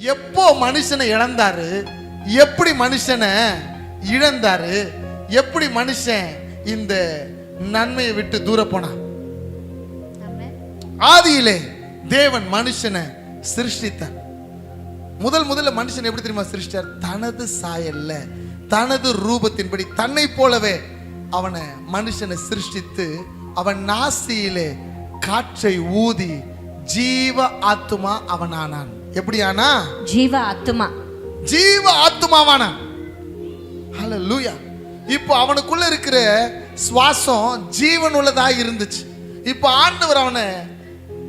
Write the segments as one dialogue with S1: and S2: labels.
S1: எப்போ மனுஷனை இழந்தாரு? எப்படி மனுஷனை இழந்தாரு? எப்படி மனுஷன் இந்த நன்மையை விட்டு தூர போனான்? ஆதியிலே தேவன் மனுஷனை சிருஷ்டித்தார். முதல் முதல்ல மனுஷன் எப்படி தெரியுமா சிருஷ்டித்தார் தனது சாயல்ல தனது ரூபத்தின்படி தன்னை போலவே அவனை மனுஷனை சிருஷ்டித்து அவன் நாசியிலே காற்றை ஊதி ஜீவ ஆத்துமா அவனானான். எப்படி ஆனா
S2: ஜீவ ஆத்துமா.
S1: ஜீவ ஆத்துமாவானான் ஹalleluya இப்போ அவனுக்குள்ள இருக்கிற சுவாசம் ஜீவன் உள்ளதா இருந்துச்சு. இப்போ ஆண்டவர் அவனை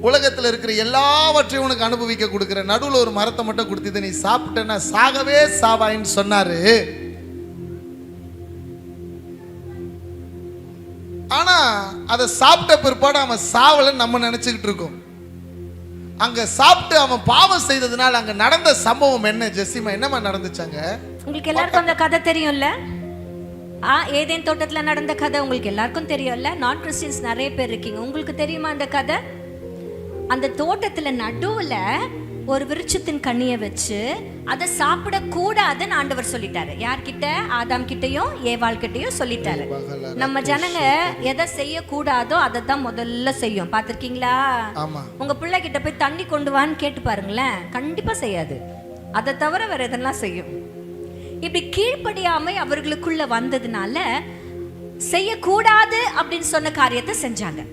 S1: உலகத்துல இருக்கிற எல்லாவற்றையும் உனக்கு அனுபவிக்க கொடுக்கிற நடுவுல ஒரு மரத்தை மட்டும் கொடுத்து இதை நீ சாப்பிட்டேன்னா சாகவே சாவாயின்னு சொன்னாரு. ஆனா அதை சாப்பிட்ட பிற்பாடு அவன் சாவலன்னு நம்ம நினைச்சுக்கிட்டு இருக்கோம். அங்க சாப்பிட்டு அவன் பாவம் செய்ததுனால அங்க நடந்த சம்பவம் என்ன ஜெசிமா? என்னமா நடந்துச்சாங்க?
S2: உங்களுக்கு எல்லாருக்கும் அந்த கதை தெரியும்ல? ஆ ஏதேன் தோட்டத்தில் நடந்த கதை உங்களுக்கு எல்லாருக்கும் தெரியும்ல? நான் கிறிஸ்டியன்ஸ் நிறைய பேர் இருக்கீங்க. உங்களுக்கு தெரியுமா அந்த கதை? அந்த தோட்டத்தில் நடுவில் ஒரு விருட்சத்தின் கனியை வச்சு அதை சாப்பிட கூடாதுன்னு ஆண்டவர் சொல்லிட்டாரு. யார்கிட்ட? ஆதாம் கிட்டயும் ஏவாள் கிட்டயும் சொல்லிட்டாரு. நம்ம ஜனங்க எதை செய்யக்கூடாதோ அதை தான் முதல்ல செய்யும். பார்த்திருக்கீங்களா? உங்க பிள்ளை கிட்ட போய் தண்ணி கொண்டு வான்னு கேட்டு பாருங்களேன். கண்டிப்பா செய்யாது. அதை தவிர வேற எதெல்லாம் செய்யும்? இப்படி கீழ்ப்படியாமை அவர்களுக்குள்ள வந்ததுனால செய்யக்கூடாது அப்படின்னு சொன்ன காரியத்தை செஞ்சாங்க.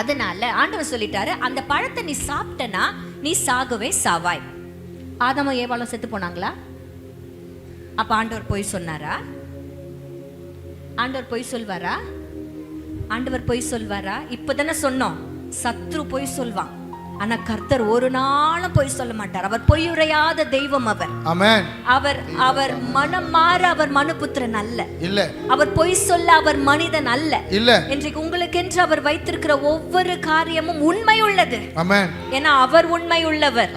S2: அதனால ஆண்டவர் சொல்லிட்டாரு அந்த பழத்தை நீ சாப்பிட்டனா நீ சாகவே சாவாய். ஆதாம ஏவாளும் செத்து போனாங்களா? அப்ப ஆண்டவர் பொய் சொன்னாரா? ஆண்டவர் பொய் சொல்வாரா? ஆண்டவர் பொய் சொல்வாரா? இப்பதானே சொன்னோம். சத்ரு பொய் சொல்வான். ஆனா கர்த்தர் ஒரு நாளும் பொய் சொல்ல மாட்டார். அவர் பொய்யுரையாத தெய்வம் அவர். அவர் அவர் மனம் மாற அவர் மனுபுத்திரன் அல்ல.
S1: இல்ல.
S2: அவர் பொய் சொல்ல அவர் மனிதன் அல்ல.
S1: இல்ல.
S2: இன்றைக்கு உங்களுக்கென்று அவர் வைத்திருக்கிற ஒவ்வொரு காரியமும் உண்மை உள்ளது. ஏன்னா அவர் உண்மை உள்ளவர்.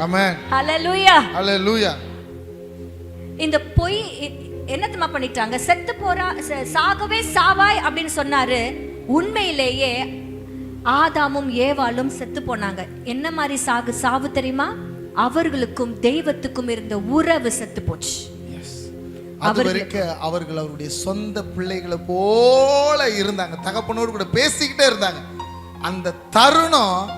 S2: இந்த பொய் இ- என்ன தெரியுமா பண்ணிட்டாங்க? செத்து போறா சாகவே சாவாய் அப்படின்னு சொன்னாரு. உண்மையிலேயே ஆதாமும் ஏவாளும் செத்து போனாங்க. என்ன மாதிரி சாகு சாவு தெரியுமா? அவர்களுக்கும் தெய்வத்துக்கும் இருந்த உறவு செத்து போச்சு.
S1: அது வரைக்கும் அவர்கள் அவருடைய சொந்த பிள்ளைகளை போல இருந்தாங்க. தகப்பனோடு கூட பேசிக்கிட்டே இருந்தாங்க. அந்த தருணம்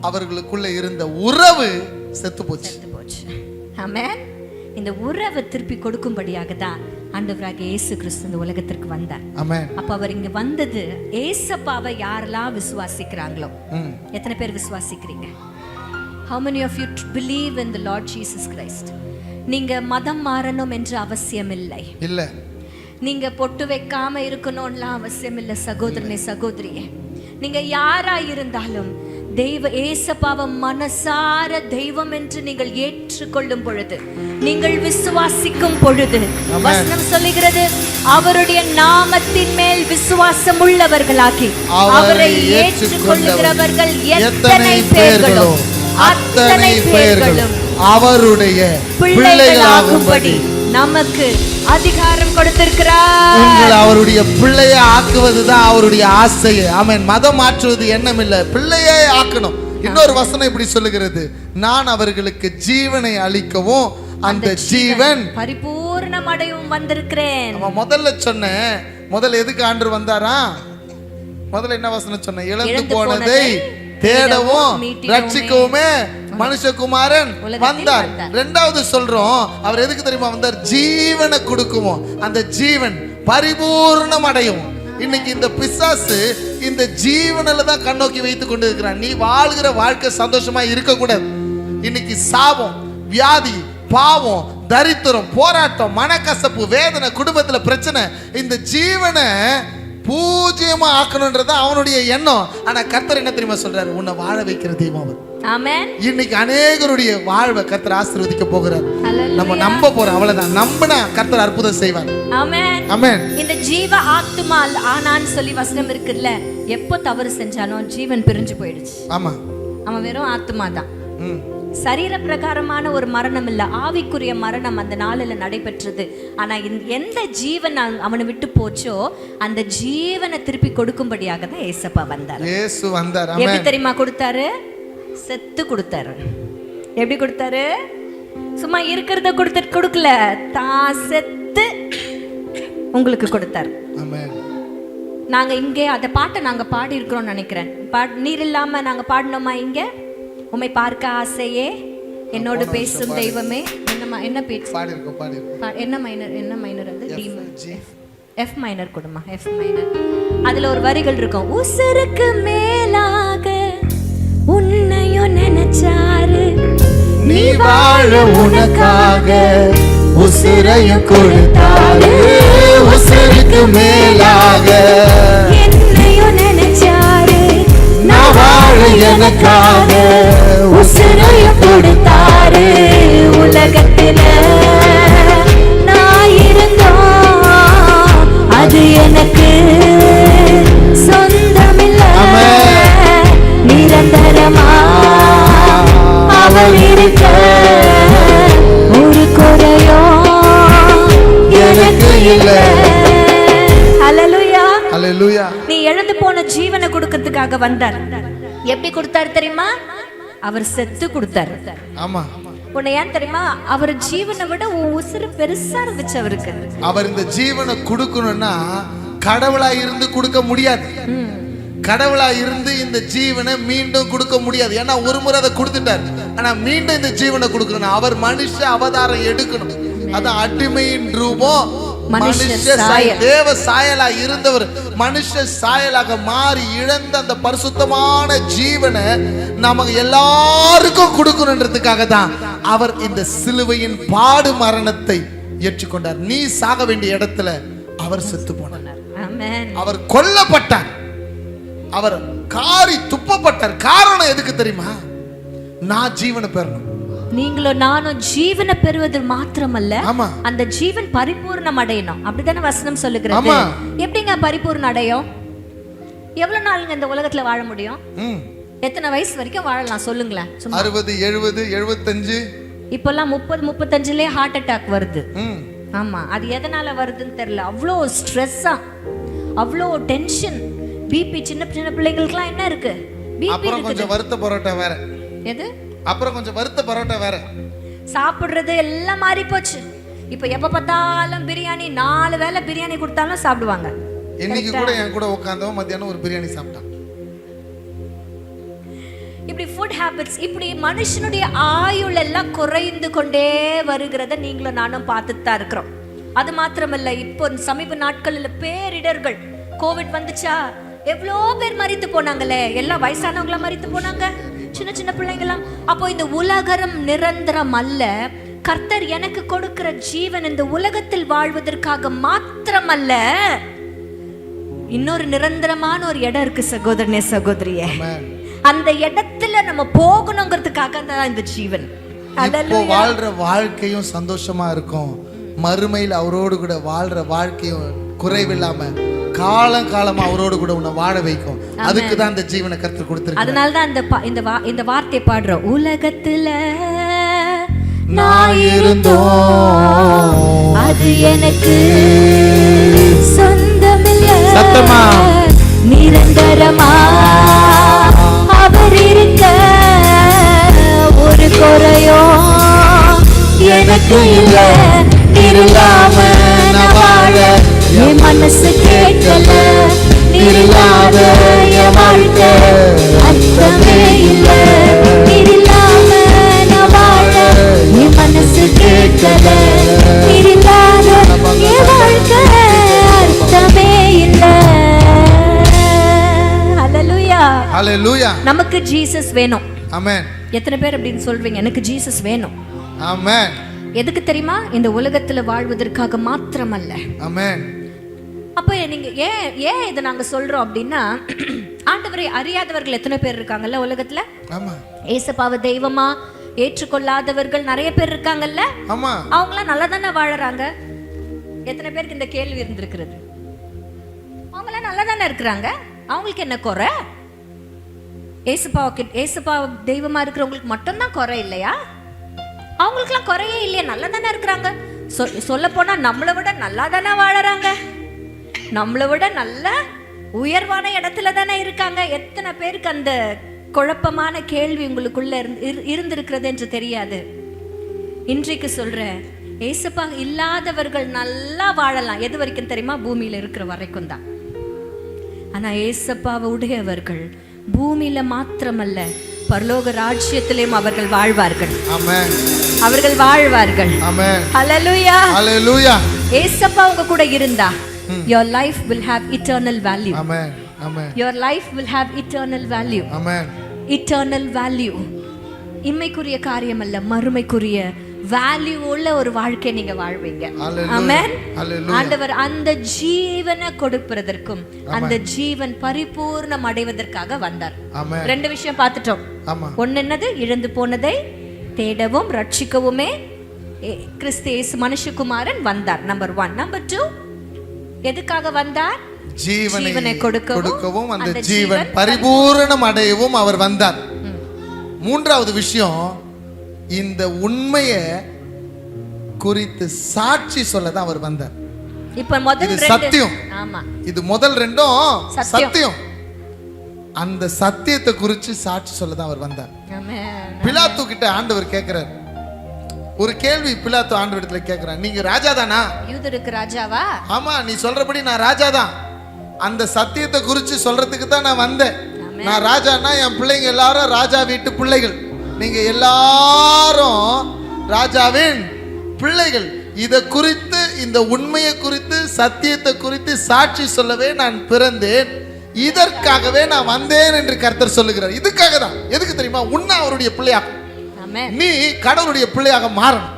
S1: அவர்களுக்குள்ள இருந்த உறவு செத்து போச்சு.
S2: செத்து போச்சு. ஆமென். இந்த உறவை திருப்பி கொடுக்கும்படியாக தான் ஆண்டவராக இயேசு கிறிஸ்து இந்த உலகத்திற்கு வந்தார்.
S1: ஆமென்.
S2: அப்ப அவர் இங்க வந்தது ஏசப்பாவை யாரெல்லாம் விசுவாசிக்கிறாங்களோ? எத்தனை பேர் விசுவாசிக்கிறீங்க? How many of you believe in the lord jesus christ? நீங்க மதம் மாறணும் என்று அவசியம் இல்லை.
S1: இல்ல
S2: நீங்க பொட்டு வைக்காம இருக்கணும்லாம் அவசியம் இல்லை. சகோதரனே சகோதரியே. நீங்க யாரா இருந்தாலும் தெய்வ ஏசப்பாவ மனசார தெய்வம் என்று நீங்கள் ஏற்றுக்கொள்ளும் பொழுது நீங்கள் விசுவாசிக்கும் பொழுது வசனம் சொல்லுகிறது அவருடைய நாமத்தின் மேல் விசுவாசம் உள்ளவர்களாகி அவரை ஏற்றுக்கொள்ளுகிறவர்கள் எத்தனை பேர்களோ அத்தனை பேர்களும்
S1: அவருடைய
S2: பிள்ளைகளாகும்படி நமக்கு அதிகாரம் கொடுத்திருக்கிறார்.
S1: உங்களை அவருடைய பிள்ளையை ஆக்குவதுதான் அவருடைய ஆசை. ஆமென். மதம் மாற்றுவது எண்ணம் இல்ல பிள்ளையே ஆக்கணும். இன்னொரு வசனம் இப்படி சொல்லுகிறது. நான் அவர்களுக்கு ஜீவனை அளிக்கவும் அந்த ஜீவன்
S2: பரிபூர்ணம் அடையும் வந்திருக்கிறேன்.
S1: நம்ம முதல்ல சொன்னேன். முதல்ல எதுக்கு ஆண்டு வந்தாரா? முதல்ல என்ன வசனம் சொன்ன இழந்து போனதை தேடவும். ரட்சிக்கவுமே மனுஷகுமாரன் வந்தார். ரெண்டாவது சொல்றோம் அவர் எதுக்கு தெரியுமா வந்தார்? ஜீவனை கொடுக்குவோம் அந்த ஜீவன் பரிபூர்ணம் அடையும் இன்னைக்கு இந்த பிசாசு இந்த ஜீவனில் தான் கண்ணோக்கி வைத்து கொண்டு இருக்கிறான் நீ வாழ்கிற வாழ்க்கை சந்தோஷமா இருக்கக்கூடாது. இன்னைக்கு சாபம் வியாதி பாவம் தரித்திரம் போராட்டம் மனக்கசப்பு வேதனை குடும்பத்துல பிரச்சனை இந்த ஜீவனை பூஜ்யமா ஆக்கணுன்றது அவனுடைய எண்ணம். ஆனா கர்த்தர் என்ன தெரியுமா சொல்றாரு? உன்னை வாழ வைக்கிற தெய்வம் அவர். இன்னைக்கு அநேகருடைய வாழ்வை கர்த்தர் ஆசீர்வதிக்க போகிறார். நம்ம நம்ப போறோம் அவ்வளவுதான். நம்பினா கர்த்தர் அற்புதம் செய்வார்.
S2: ஆமென் இந்த ஜீவ ஆத்துமா ஆனான்னு சொல்லி வசனம் இருக்குல்ல எப்போ தவறு செஞ்சாலும் ஜீவன் பிரிஞ்சு போயிடுச்சு.
S1: ஆமா.
S2: அவன் வெறும் ஆத்துமா தான். சரீர பிரகாரமான ஒரு மரணம் இல்ல ஆவிக்குரிய மரணம் அந்த நாளில் நடைபெற்றது. ஆனா இந்த- எந்த ஜீவன் அவ- அவனை விட்டு போச்சோ அந்த ஜீவனை திருப்பி கொடுக்கும்படியாக தான் ஏசப்பா வந்தார்.
S1: இயேசு வந்தார்.
S2: எப்படி தெரியுமா கொடுத்தாரு? செத்து கொடுத்தாரு. எப்படி கொடுத்தாரு? சும்மா இருக்கிறத கொடுத்துட்டு கொடுக்கல. தான் செத்து உங்களுக்கு கொடுத்தார். நாங்க இங்கே அந்த பாட்டை நாங்க பாடி இருக்கிறோம்னு நினைக்கிறேன். பாட் நீர் இல்லாம நாங்க பாடினோமா இங்க? உம்மை பார்க்க ஆசையே. என்னோடு பேசும் தெய்வமே. என்னமா என்ன பேச்சு? என்ன மைனர் என்ன மைனர் அது? டி எஃப் மைனர் கொடுமா எஃப் மைனர் அதுல ஒரு வரிகள் இருக்கும். உசருக்கு மேலாக நினைச்சாரு
S1: நீ வாழ உனக்காக உசிரையும் கொடுத்தாரு. உசிருக்கு மேலாக.
S2: என்னையும் நினைச்சாரு.
S1: நான் வாழ எனக்காக
S2: உசுரையும் கொடுத்தாரு. உலகத்துல நான் இருந்தோம். அது எனக்கு சொந்தமில்ல. நிரந்தரமா அவள் இருக்க ஒரு குறையோ எனக்கு இல்ல அல்லேலூயா
S1: அல்லேலூயா
S2: நீ இழந்து போன ஜீவனை கொடுக்கறதுக்காக வந்தார். எப்படி கொடுத்தாரு தெரியுமா? அவர் செத்து கொடுத்தாரு.
S1: ஆமா.
S2: உன்னை ஏன் தெரியுமா? அவர் ஜீவனை விட உன் உசுறு பெருசா இருந்துச்சு அவருக்கு.
S1: அவர் இந்த ஜீவனை கொடுக்கணும்னா கடவுளா இருந்து கொடுக்க முடியாது. கடவுளா இருந்து இந்த ஜீவனை மீண்டும் கொடுக்க முடியாது. ஏன்னா ஒரு முறை அதை கொடுத்துட்டார். ஆனா மீண்டும் இந்த ஜீவனை கொடுக்கணும். அவர் மனுஷ அவதாரம் எடுக்கணும். அது அடிமையின் ரூபம்.
S2: மனுஷ
S1: தேவ சாயலா இருந்தவர் மனுஷ சாயலாக மாறி இழந்த அந்த பரிசுத்தமான ஜீவனை நமக்கு எல்லாருக்கும் கொடுக்கணுன்றதுக்காக தான் அவர் இந்த சிலுவையின் பாடு மரணத்தை ஏற்றுக்கொண்டார். நீ சாக வேண்டிய இடத்துல அவர் செத்து போனார். அவர் கொல்லப்பட்டார். அவர் காரி துப்பப்பட்டார். காரணம் எதுக்கு தெரியுமா? நான் ஜீவனை பெறணும்.
S2: நீங்களும் நானும் ஜீவனை பெறுவது மாத்திரமல்ல. அந்த ஜீவன் பரிபூர்ணம் அடையணும். அப்படித்தானே வசனம் சொல்லுகிறது. எப்படிங்க பரிபூர்ணம் அடையும்? எவ்வளவு நாளுங்க இந்த உலகத்துல வாழ முடியும்? எத்தனை வயசு வரைக்கும் வாழலாம்? சொல்லுங்களேன்.
S1: அறுபது எழுபது எழுபத்தஞ்சு.
S2: இப்பெல்லாம் முப்பது முப்பத்தஞ்சுலயே ஹார்ட் அட்டாக் வருது. ஆமா. அது எதனால வருதுன்னு தெரியல. அவ்வளோ ஸ்ட்ரெஸ்ஸா அவ்வளோ டென்ஷன் பிபி சின்ன சின்ன பிள்ளைங்களுக்குலாம் என்ன இருக்கு? பிபி
S1: அப்புறம் கொஞ்சம் வறுத்த பரோட்டா வேற.
S2: எது?
S1: அப்புறம் கொஞ்சம் வறுத்த பரோட்டா வேற.
S2: சாப்பிடுறது எல்லாம் மாறி போச்சு. இப்போ எப்ப பார்த்தாலும் பிரியாணி நாலு வேளை பிரியாணி கொடுத்தாலும் சாப்பிடுவாங்க.
S1: இன்னைக்கு கூட என் கூட உட்காந்தவன் மத்தியானம் ஒரு பிரியாணி சாப்பிட்டான்.
S2: இப்படி ஃபுட் ஹேபிட்ஸ் இப்படி மனுஷனுடைய ஆயுள் எல்லாம் குறைந்து கொண்டே வருகிறத நீங்களும் நானும் பார்த்துட்டு தான் இருக்கிறோம். அது மாத்திரமல்ல இப்போ சமீப நாட்களில் பேரிடர்கள் கோவிட் வந்துச்சா? எவ்வளோ பேர் மறித்து போனாங்களே? எல்லாம் வயசானவங்களா மறித்து போனாங்க? சின்ன சின்ன பிள்ளைங்களாம் அப்போ இந்த உலகரம் நிரந்தரம் அல்ல. கர்த்தர் எனக்கு கொடுக்கிற ஜீவன் இந்த உலகத்தில் வாழ்வதற்காக மாத்திரமல்ல. இன்னொரு நிரந்தரமான ஒரு இடம் இருக்கு சகோதரனே சகோதரியே. அந்த இடத்துல நம்ம போகணுங்கிறதுக்காக தான் இந்த ஜீவன்.
S1: வாழ்ற வாழ்க்கையும் சந்தோஷமா இருக்கும். மறுமையில் அவரோடு கூட வாழ்ற வாழ்க்கையும் குறைவில்லாம காலம் காலமா அவரோடு கூட உன்னை வாழ வைக்கும். அதுக்கு தான் இந்த ஜீவனை கருத்து கொடுத்துருக்கு
S2: அதனால தான் இந்த இந்த இந்த வார்த்தையை பாடுறோம் உலகத்துல
S1: நான் இருந்தோம்.
S2: அது எனக்கு சொந்தமில்ல.
S1: சத்தமா.
S2: நிரந்தரமா? அவர் இருக்க ஒரு குறையோ? எனக்கு இல்ல. நான் வாழ என் மனசு கேட்கல இல்லாத என் வாழ்க்கை அர்த்தமே இல்ல இல்லாம நான் வாழ. என் மனசு கேட்கல இல்லாத என் வாழ்க்கை அர்த்தமே இல்ல. ஹalleluya
S1: ஹalleluya
S2: நமக்கு ஜீசஸ் வேணும்.
S1: ஆமென்
S2: எத்தனை பேர் அப்படின்னு சொல்றீங்க? எனக்கு ஜீசஸ் வேணும்.
S1: ஆமென்
S2: எதுக்கு தெரியுமா? இந்த உலகத்துல வாழ்வதற்காக மாத்திரமல்ல.
S1: ஆமென்
S2: அப்போ நீங்க ஏன் ஏன் இதை நாங்க சொல்றோம் அப்படின்னா ஆண்டவரை அறியாதவர்கள் எத்தனை பேர் இருக்காங்கல்ல உலகத்துல?
S1: ஆமா.
S2: ஏசப்பாவை தெய்வமா ஏற்றுக்கொள்ளாதவர்கள் நிறைய பேர் இருக்காங்கல்ல? அவங்களாம் நல்லா தானே வாழறாங்க? எத்தனை பேருக்கு இந்த கேள்வி இருந்திருக்கிறது? அவங்களாம் நல்லா தானே இருக்கிறாங்க? அவங்களுக்கு என்ன குறை? ஏசுப்பாவுக்கு ஏசுப்பா தெய்வமா இருக்கிறவங்களுக்கு மட்டும்தான் குறை இல்லையா? அவங்களுக்குலாம் குறையே இல்லையா நல்லா தானே இருக்கிறாங்க சொல்ல போனா நம்மளை விட நல்லா தானே வாழறாங்க? நம்மளை விட நல்ல உயர்வான இடத்துல தானே இருக்காங்க. எத்தனை பேருக்கு அந்த குழப்பமான கேள்வி உங்களுக்குள்ள இருந்து- இரு- இருந்திருக்கிறது என்று தெரியாது. இன்றைக்கு சொல்றேன் ஏசப்பா இல்லாதவர்கள் நல்லா வாழலாம். எது வரைக்கும் தெரியுமா? பூமியில இருக்கிற வரைக்கும் தான். ஆனா ஏசப்பாவை உடையவர்கள் பூமியில மாத்திரமல்ல பரலோக ராஜ்யத்திலேயும் அவர்கள் வாழ்வார்கள். அவர்கள் வாழ்வார்கள். ஏசப்பா உங்க கூட இருந்தா. Your life will have eternal value.
S1: Amen amen
S2: your life will have eternal value.
S1: Amen
S2: eternal value. இம்மைக்குரிய காரியம் அல்ல மறுமைக்குரிய வேல்யூ உள்ள ஒரு வாழ்க்கை நீங்க வாழ்வீங்க. ஆமென். ஆண்டவர் அந்த ஜீவனை கொடுப்பதற்கும் அந்த ஜீவன் பரிபூர்ணம் அடைவதற்காக வந்தார். ரெண்டு விஷயம் பார்த்துட்டோம். ஒன்னு என்னது? இழந்து போனதை தேடவும் ரட்சிக்கவுமே கிறிஸ்து மனுஷகுமாரன் வந்தார் நம்பர் ஒன் நம்பர் டூ எதுக்காக வந்தார்
S1: ஜீவனை
S2: கொடுக்கவும்,
S1: அந்த ஜீவன் பரிபூரணம் அடையவும் அவர் வந்தார். மூன்றாவது விஷயம் இந்த உண்மையை குறித்து சாட்சி சொல்ல தான் அவர் வந்தார்
S2: இப்ப முதல்
S1: சத்தியம்.
S2: ஆமா
S1: இது முதல் ரெண்டும்
S2: சத்தியம்.
S1: அந்த சத்தியத்தை குறித்து சாட்சி சொல்ல தான் அவர் வந்தார். பிலாத்து கிட்ட ஆண்டவர் கேட்கிறார் ஒரு கேள்வி பிலாத்து ஆண்டவரிடத்துல கேட்கிறார் நீங்க ராஜா தானா?
S2: யூதருக்கு ராஜாவா?
S1: ஆமா நீ சொல்றபடி நான் ராஜா தான். அந்த சத்தியத்தை குறித்து சொல்றதுக்கு தான் நான் வந்தேன். நான் ராஜான்னா என் பிள்ளைங்க எல்லாரும் ராஜா வீட்டு பிள்ளைகள். நீங்க எல்லாரும் ராஜாவின் பிள்ளைகள். இதை குறித்து இந்த உண்மையை குறித்து சத்தியத்தை குறித்து சாட்சி சொல்லவே நான் பிறந்தேன். இதற்காகவே நான் வந்தேன் என்று கர்த்தர் சொல்லுகிறார். இதுக்காக தான் எதுக்கு தெரியுமா? உன்னை அவருடைய பிள்ளையாகும் நீ கடவுளுடைய பிள்ளையாக மாறணும்.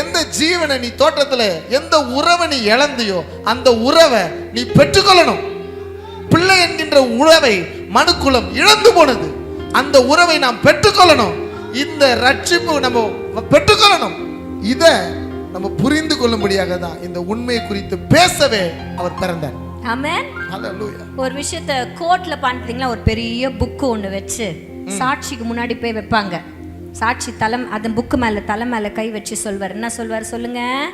S1: எந்த ஜீவனை நீ தோட்டத்துல எந்த உறவை நீ இழந்தியோ அந்த உறவை நீ பெற்றுக்கொள்ளணும். பிள்ளை என்கின்ற உறவை மனுக்குலம் இழந்து போனது. அந்த உறவை நாம் பெற்றுக்கொள்ளணும். இந்த ரட்சிப்பு நம்ம பெற்றுக்கொள்ளணும். இத நம்ம புரிந்து கொள்ளும்படியாக தான் இந்த உண்மையை குறித்து பேசவே அவர் பிறந்தார்.
S2: ஒரு விஷயத்த கோர்ட்ல பார்த்தீங்களா ஒரு பெரிய புக்கு ஒன்று வச்சு சாட்சிக்கு முன்னாடி போய் வைப்பாங்க. சாட்சி தலம் அந்த புக்கு மேல தலை மேல கை வச்சு சொல்வார். என்ன சொல்வார் சொல்லுங்க?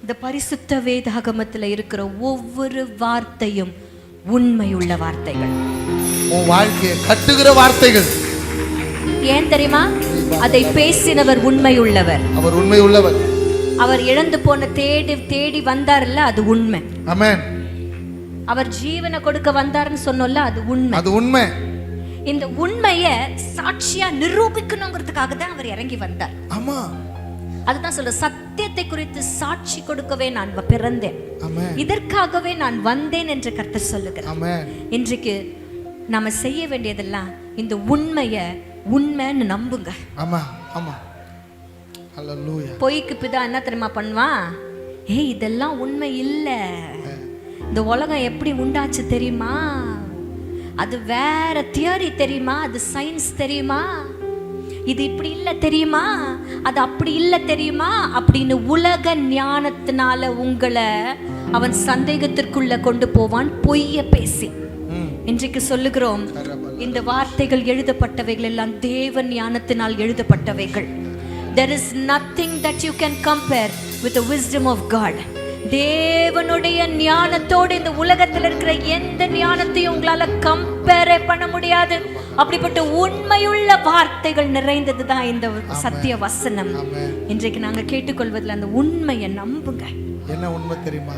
S2: இந்த பரிசுத்த வேதாகமத்துல இருக்கிற ஒவ்வொரு வார்த்தையும் உண்மையுள்ள வார்த்தைகள்.
S1: உன் வாழ்க்கையை கட்டுகிற வார்த்தைகள்.
S2: ஏன் தெரியுமா? அதை பேசினவர் உண்மையுள்ளவர்.
S1: அவர் உண்மை உள்ளவர்
S2: அவர் இழந்து போன தேடி தேடி வந்தார்ல அது உண்மை.
S1: ஆமென்.
S2: அவர் ஜீவனை கொடுக்க வந்தாருன்னு சொன்னோம்ல அது உண்மை.
S1: அது உண்மை.
S2: இந்த உண்மைய சாட்சியா நிரூபிக்கணுங்கிறதுக்காக தான் அவர் இறங்கி வந்தார்.
S1: ஆமா.
S2: அதுதான் சொல்ற சத்தியத்தை குறித்து சாட்சி கொடுக்கவே நான் பிறந்தேன். இதற்காகவே நான் வந்தேன் என்று கர்த்தர் சொல்லுகிறார்.
S1: ஆமென்
S2: இன்றைக்கு நாம செய்ய வேண்டியதெல்லாம் இந்த உண்மைய உண்மைன்னு நம்புங்க.
S1: ஆமா ஆமா.
S2: பொய்க்கு பிதா என்ன தெரியுமா பண்ணுவான்? ஏய் இதெல்லாம் உண்மை இல்ல. இந்த உலகம் எப்படி உண்டாச்சு தெரியுமா? அது வேற தியரி தெரியுமா? அது சயின்ஸ் தெரியுமா? இது இப்படி இல்ல தெரியுமா? அது அப்படி இல்ல தெரியுமா? அப்படின்னு உலக ஞானத்தினால உங்களை அவன் சந்தேகத்திற்குள்ள கொண்டு போவான் பொய்ய பேசி. இன்றைக்கு சொல்லுகிறோம் இந்த வார்த்தைகள் எழுதப்பட்டவைகள் எல்லாம் தேவ ஞானத்தினால் எழுதப்பட்டவைகள். There is nothing that you can compare with the wisdom of god. தேவனுடைய ஞானத்தோடு இந்த உலகத்தில் இருக்கிற எந்த ஞானத்தையும் உங்களால கம்பேரே பண்ண முடியாது. அப்படிப்பட்ட உண்மையுள்ள வார்த்தைகள் நிறைந்தது தான் இந்த சத்திய வசனம். இன்றைக்கு நாங்க கேட்டுக்கொள்வதில் அந்த உண்மையை நம்புங்க.
S1: என்ன உண்மை தெரியுமா?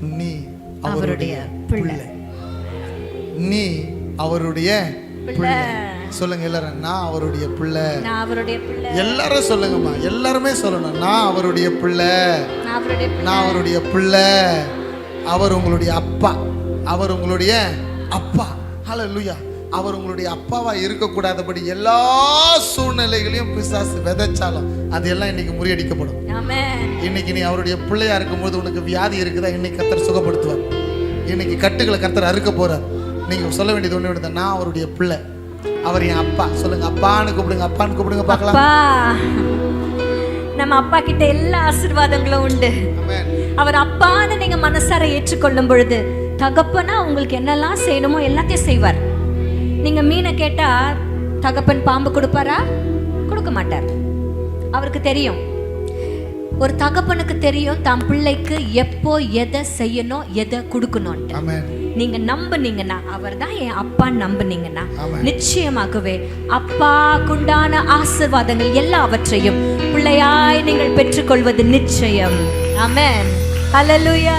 S1: நீ
S2: அவருடைய பிள்ளை.
S1: நீ அவருடைய
S2: பிள்ளை.
S1: சொல்லுங்க எல்லாரும் நான் அவருடைய பிள்ளை.
S2: நான் அவருடைய பிள்ளை.
S1: எல்லாரும் சொல்லுங்கம்மா. எல்லாருமே சொல்லணும். நான் அவருடைய பிள்ளை.
S2: நான் அவருடைய பிள்ளை.
S1: அவர் உங்களுடைய அப்பா. அவர் உங்களுடைய அப்பா. ஹalleluya அவர் உங்களுடைய அப்பாவா இருக்கக்கூடாதபடி எல்லா சூழ்நிலைகளையும் பிசாசு விதைச்சாலும் அதெல்லாம் இன்னைக்கு முறியடிக்கப்படும். இன்னைக்கு நீ அவருடைய பிள்ளையா இருக்கும்போது உனக்கு வியாதி இருக்குதா? இன்னைக்கு கத்தர் சுகப்படுத்துவார். இன்னைக்கு கட்டுகளை கத்தர் அறுக்க போறார். நீங்க சொல்ல வேண்டியது ஒண்ணு ஒன்று நான் அவருடைய பிள்ளை. அவர் என் அப்பா. சொல்லுங்க அப்பான்னு கூப்பிடுங்க அப்பான்னு கூப்பிடுங்க பார்க்கலாம்.
S2: நம்ம அப்பா கிட்ட எல்லா ஆசீர்வாதங்களும் உண்டு. அவர் அப்பான்னு நீங்க மனசார ஏற்றுக்கொள்ளும் பொழுது தகப்பனா உங்களுக்கு என்னெல்லாம் செய்யணுமோ எல்லாத்தையும் செய்வார். நீங்க மீனை கேட்டா தகப்பன் பாம்பு கொடுப்பாரா? கொடுக்க மாட்டார். அவருக்கு தெரியும். ஒரு தகப்பனுக்கு தெரியும் தன் பிள்ளைக்கு எப்போ எதை செய்யணும் எதை கொடுக்கணும்ட்டு நீங்க நம்புனீங்கன்னா அவர் தான் என் அப்பா நம்புனீங்கன்னா. நிச்சயமாகவே அப்பாக்குண்டான ஆசீர்வாதங்கள் எல்லாவற்றையும் பிள்ளையாய் நீங்கள் பெற்றுக்கொள்வது நிச்சயம். ஆமென் ஹalleluya